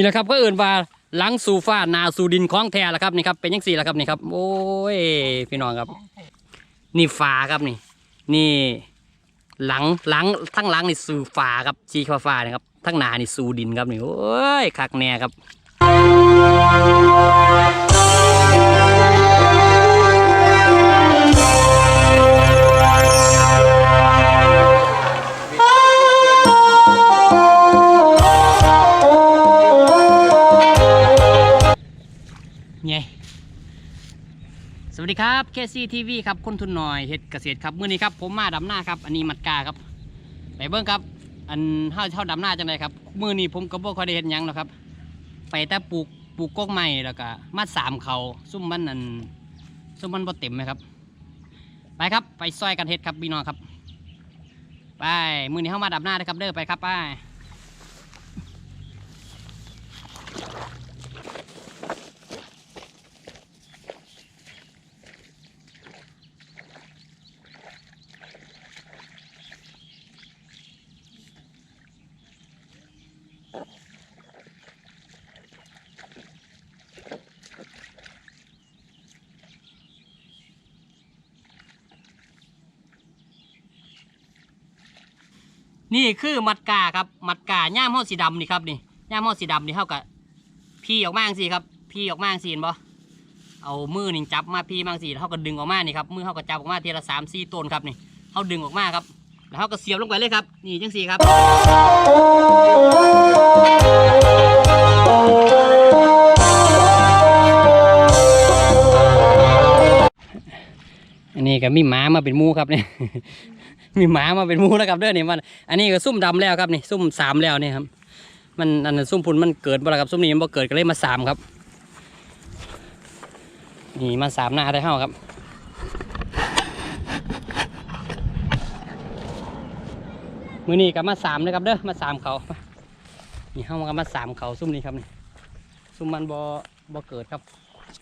นี่แหละครับก็เอื่นว่าหลังสู่ฟ้านาสู่ดินคล้องแท้ละครับนี่ครับเป็นยังสี่ละครับนี่ครับ โอ้ยพี่น้องครับ นี่ฟ้าครับนี่ นี่หลังหลังทั้งหลังนี่สู่ฟ้าครับจีฟ้าฟ้านะครับทั้งหนานี่สู่ดินครับนี่โอ้ยคักแน่ครับ ไงสวัสดีครับเคซีทีวีครับคนทุนหน่อยเฮ็ดเกษตรครับมื้อนี้ครับผมมาดำหน้าครับ อันนี้มัดกาครับไปเบิ่งครับ อันเฮาเฮาดำหน้าจังไดครับมื้อนี้ผมก็บ่ค่อยได้เฮ็ดยังหรอกครับ ไปแต่ปลูกปลูกกกไม้แล้วก็มาสามเขาซุ่มมันนั่นซุ่มมันบ่เต็มไหมครับ ไปครับไปซอยกันเฮ็ดครับพี่น้องครับ ไปมื้อนี้เฮามาดำหน้าเด้อครับเด้อไปครับไป นี่คือมัดกาครับมัดกาย่ามห่อสีดำนี่ครับนี่ย่ามห่อสีดำนี่เท่ากับพี่ออกมางสิครับ พี่ออกมางสิเห็นบ่เอามือนี่จับมาพี่มาจังสิแล้วเขาก็ดึงออกมานี่ครับมือเขาก็จับออกมาทีละสามสี่ต้นครับนี่เขาดึงออกมาครับ แล้วเขาก็เสียบลงไปเลยครับ นี่จังสีครับอันนี้ก็มีหมามาเป็นมูครับเนี่ย มีหมามาเป็นมูแล้วครับเด้อนี่มัน อันนี้ก็ซุ่มดำแล้วครับนี่ซุ่มสามแล้วนี่ครับ มันอันนั้นซุ่มพุ่นมันเกิดบ่ละครับซุ่มนี้มันบ่เกิดก็เลยมาสามครับ นี่มาสามหน้าได้เฮาครับมือนี้ก็มาสามเลยครับเด้อมาสามเขานี่เฮาก็มาสามเขาซุ่มนี้ครับนี่ซุ่มมันบ่บ่เกิดครับ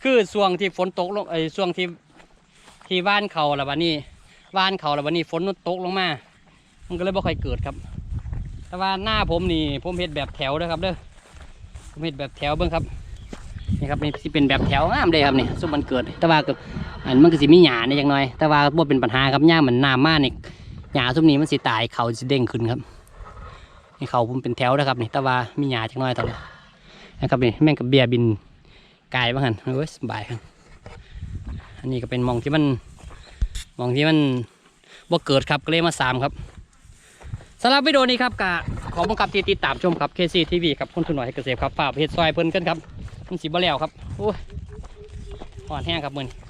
คือช่วงที่ฝนตกลงไอ้ช่วงที่ที่ว่านเขาล้ววันนี้ ว่านเขาแล้ววันนี้ฝนมันตกลงมา มันก็เลยบ่ค่อยเกิดครับ แต่ว่าหน้าผมนี่ผมเห็ดแบบแถวเด้อครับเด้อผมเห็ดแบบแถวเบิ่งครับนี่ครับนี่สิเป็นแบบแถวงามเลยครับนี่ซุมมันเกิด แต่ว่าก็อันมันก็สิมีหญ้าในจังหน่อย แต่ว่าบ่เป็นปัญหาครับหญ้ามันน้ำมากนี่หญ้าซุมนี้มันสิตายเขาสิเด้งขึ้นครับนี่เขาผมเป็นแถวนะครับนี่แต่ว่ามีหญ้าจังหน่อยตอนนี้นะครับนี่แม่งกับเบียบินไกลบ้างหันโอ้ยสบายครับอันนี้ก็เป็นมองที่มัน มองที่มันบ่เกิดครับก็เลยมาสามครับสำหรับวิดีโอนี้ครับกะขอบังคับที่ติดตามชมครับเคซีทีวีครับคนทุนหน่อยให้เกษตรครับฝากเพจซอยเพิ่นกันครับมันสีบ่แล้วครับโอ้ยอ่อนแห้งครับมือนี้